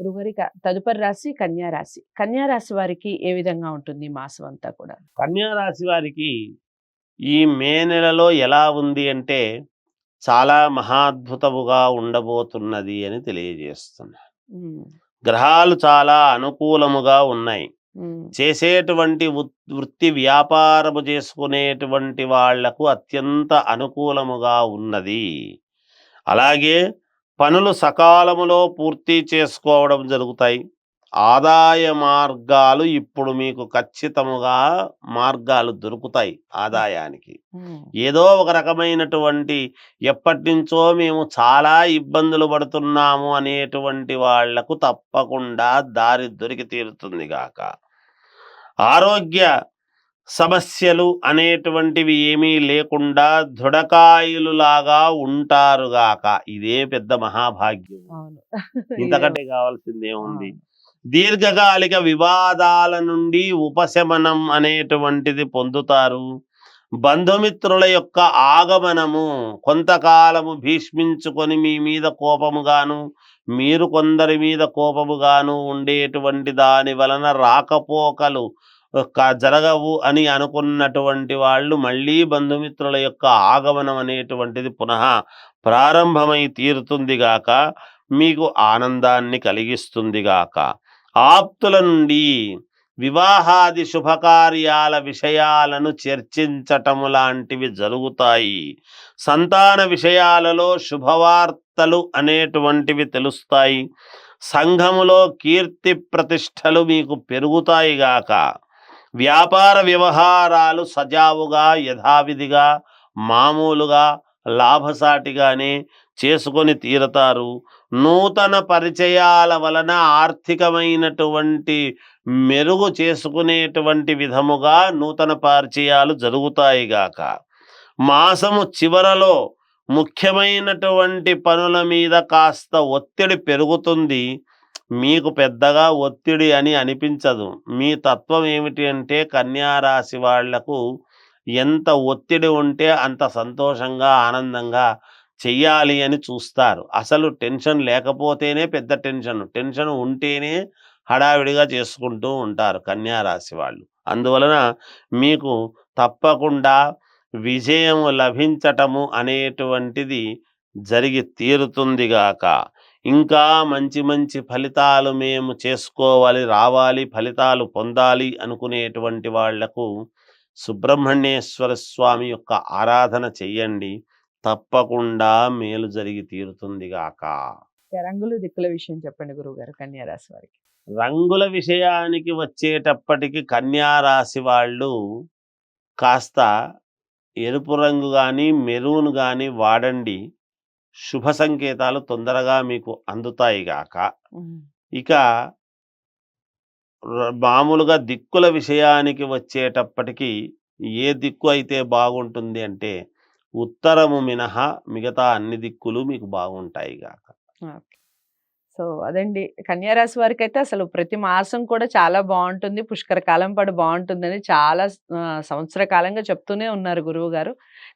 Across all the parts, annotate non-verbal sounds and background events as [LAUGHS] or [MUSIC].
గురుగారి తదుపరి రాశి కన్యా రాశి. కన్యా రాశి వారికి ఏ విధంగా ఉంటుంది మాసం అంతా కూడా? కన్యా రాశి వారికి ఈ మే నెలలో ఎలా ఉంది అంటే చాలా మహాద్భుతముగా ఉండబోతున్నది అని తెలియజేస్తున్నా. ఉమ్, గ్రహాలు చాలా అనుకూలముగా ఉన్నాయి. చేసేటువంటి వృత్తి వ్యాపారము చేసుకునేటువంటి వాళ్ళకు అత్యంత అనుకూలముగా ఉన్నది. అలాగే పనులు సకాలములో పూర్తి చేసుకోవడం జరుగుతాయి. ఆదాయ మార్గాలు ఇప్పుడు మీకు ఖచ్చితముగా మార్గాలు దొరుకుతాయి ఆదాయానికి. ఏదో ఒక రకమైనటువంటి ఎప్పటి నుంచో మేము చాలా ఇబ్బందులు పడుతున్నాము అనేటువంటి వాళ్ళకు తప్పకుండా దారి దొరికి తీరుతుంది గాక. ఆరోగ్య సమస్యలు అనేటువంటివి ఏమీ లేకుండా దృఢకాయులు లాగా ఉంటారుగాక ఇదే పెద్ద మహాభాగ్యం. ఇంతకంటే [LAUGHS] కావాల్సింది అవును. దీర్ఘకాలిక వివాదాల నుండి ఉపశమనం అనేటువంటిది పొందుతారు. బంధుమిత్రుల యొక్క ఆగమనము కొంతకాలము భీష్మించుకొని మీ మీద కోపముగాను మీరు కొందరి మీద కోపముగాను ఉండేటువంటి దాని వలన రాకపోకలు జరగవు అని అనుకున్నటువంటి వాళ్ళు మళ్ళీ బంధుమిత్రుల యొక్క ఆగమనం అనేటువంటిది పునః ప్రారంభమై తీరుతుంది గాక మీకు ఆనందాన్ని కలిగిస్తుంది గాక. ఆప్తుల నుండి వివాహాది శుభకార్యాల విషయాలను చర్చించటము లాంటివి జరుగుతాయి. సంతాన విషయాలలో శుభవార్తలు అనేటువంటివి తెలుస్తాయి. సంఘములో కీర్తి ప్రతిష్టలు మీకు పెరుగుతాయి గాక. వ్యాపార వ్యవహారాలు సజావుగా యథావిధిగా మామూలుగా లాభసాటిగానే చేసుకొని తీరతారు. నూతన పరిచయాల వలన ఆర్థికమైనటువంటి మెరుగు చేసుకునేటువంటి విధముగా నూతన పరిచయాలు జరుగుతాయి గాక. మాసము చివరలో ముఖ్యమైనటువంటి పనుల మీద కాస్త ఒత్తిడి పెరుగుతుంది. మీకు పెద్దగా ఒత్తిడి అని అనిపించదు. మీ తత్వం ఏమిటి అంటే కన్యారాశి వాళ్ళకు ఎంత ఒత్తిడి ఉంటే అంత సంతోషంగా ఆనందంగా చెయ్యాలి అని చూస్తారు. అసలు టెన్షన్ లేకపోతేనే పెద్ద టెన్షన్. టెన్షన్ ఉంటేనే హడావిడిగా చేసుకుంటూ ఉంటారు కన్యారాశి వాళ్ళు. అందువలన మీకు తప్పకుండా విజయం లభించటము అనేటువంటిది జరిగి తీరుతుందిగాక ఇంకా మంచి మంచి ఫలితాలు మేము చేసుకోవాలి రావాలి ఫలితాలు పొందాలి అనుకునేటువంటి వాళ్ళకు సుబ్రహ్మణ్యేశ్వర స్వామి యొక్క ఆరాధన చెయ్యండి. తప్పకుండా మేలు జరిగి తీరుతుందిగాక రంగులు దిక్కుల విషయం చెప్పండి గురువుగారు కన్యా రాశి వారికి. రంగుల విషయానికి వచ్చేటప్పటికి కన్యా రాశి వాళ్ళు కాస్త ఎరుపు రంగు కానీ మెరూన్ కానీ వాడండి. శుభ సంకేతాలు తొందరగా మీకు అందుతాయి గాక. ఇక మామూలుగా దిక్కుల విషయానికి వచ్చేటప్పటికి ఏ దిక్కు అయితే బాగుంటుంది అంటే ఉత్తరము మినహా మిగతా అన్ని దిక్కులు మీకు బాగుంటాయి గాక. సో అదండి. కన్యారాశి వారికి అయితే అసలు ప్రతి మాసం కూడా చాలా బాగుంటుంది. పుష్కర కాలం పాటు బాగుంటుందని చాలా సంవత్సర కాలంగా చెప్తూనే ఉన్నారు గురువు గారు.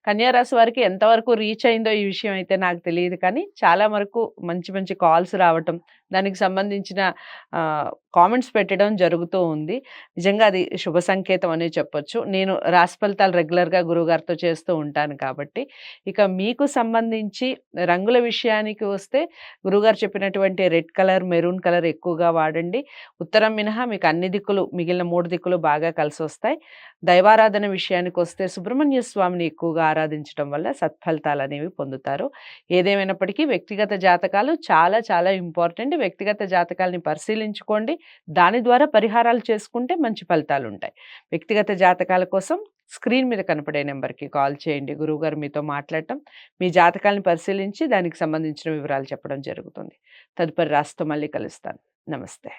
కన్యారాశి వారికి ఎంతవరకు రీచ్ అయిందో ఈ విషయం అయితే నాకు తెలియదు కానీ చాలా వరకు మంచి మంచి కాల్స్ రావటం దానికి సంబంధించిన కామెంట్స్ పెట్టడం జరుగుతూ ఉంది. నిజంగా అది శుభ సంకేతం అనే చెప్పొచ్చు. నేను రాశి ఫలితాలు రెగ్యులర్గా గురువుగారితో చేస్తూ ఉంటాను కాబట్టి ఇక మీకు సంబంధించి రంగుల విషయానికి వస్తే గురుగారు చెప్పినటువంటి రెడ్ కలర్ మెరూన్ కలర్ ఎక్కువగా వాడండి. ఉత్తరం మినహా మీకు అన్ని దిక్కులు మిగిలిన మూడు దిక్కులు బాగా కలిసి వస్తాయి దైవారాధన విషయానికి వస్తే సుబ్రహ్మణ్య స్వామిని ఎక్కువగా ఆరాధించడం వల్ల సత్ఫలితాలు అనేవి పొందుతారు. ఏదేమైనప్పటికీ వ్యక్తిగత జాతకాలు చాలా చాలా ఇంపార్టెంట్. వ్యక్తిగత జాతకాలని పరిశీలించుకోండి. దాని ద్వారా పరిహారాలు చేసుకుంటే మంచి ఫలితాలు ఉంటాయి వ్యక్తిగత జాతకాల కోసం స్క్రీన్ మీద కనపడే నెంబర్కి కాల్ చేయండి. గురువుగారు మీతో మాట్లాడటం మీ జాతకాలను పరిశీలించి దానికి సంబంధించిన వివరాలు చెప్పడం జరుగుతుంది. తదుపరి రాస్తో మళ్ళీ కలుస్తాను. నమస్తే.